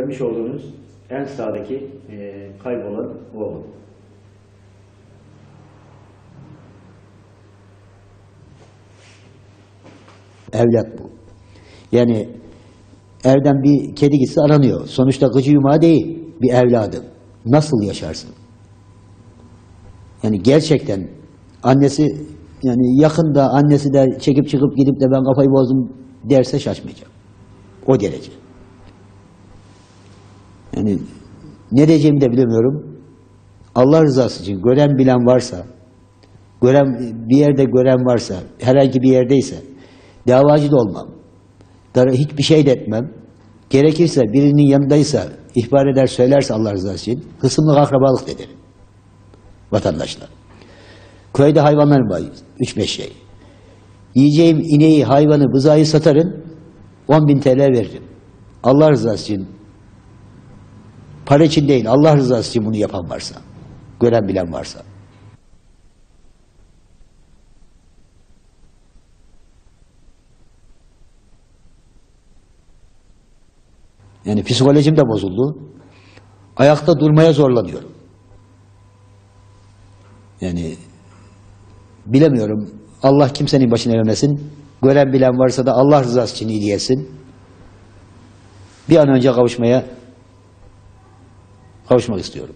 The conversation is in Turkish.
görmüş olduğunuz en sağdaki e, kaybolan oğlum. Evlat bu. Yani evden bir kedi gitse aranıyor. Sonuçta gıcı yumağı değil bir evladım. Nasıl yaşarsın? Yani gerçekten annesi yani yakında annesi de çekip çıkıp gidip de ben kafayı bozdum derse şaşmayacağım. O derece. Yani ne diyeceğimi de bilemiyorum. Allah rızası için gören bilen varsa, gören bir yerde gören varsa, herhangi bir yerdeyse davacı da olmam. Hiçbir şey de etmem. Gerekirse birinin yanındaysa ihbar eder söylerse Allah rızası için hısımlık akrabalık da ederim. Vatandaşlar. Köyde hayvanlarım var. Üç beş şey. Yiyeceğim ineği, hayvanı, bızayı satarım. 10 bin TL veririm. Allah rızası için para için değil, Allah rızası için bunu yapan varsa, gören bilen varsa. Yani psikolojim de bozuldu. Ayakta durmaya zorlanıyorum. Yani bilemiyorum. Allah kimsenin başına vermesin. Gören bilen varsa da Allah rızası için iyi diyesin. Bir an önce kavuşmaya kavuşmak istiyorum.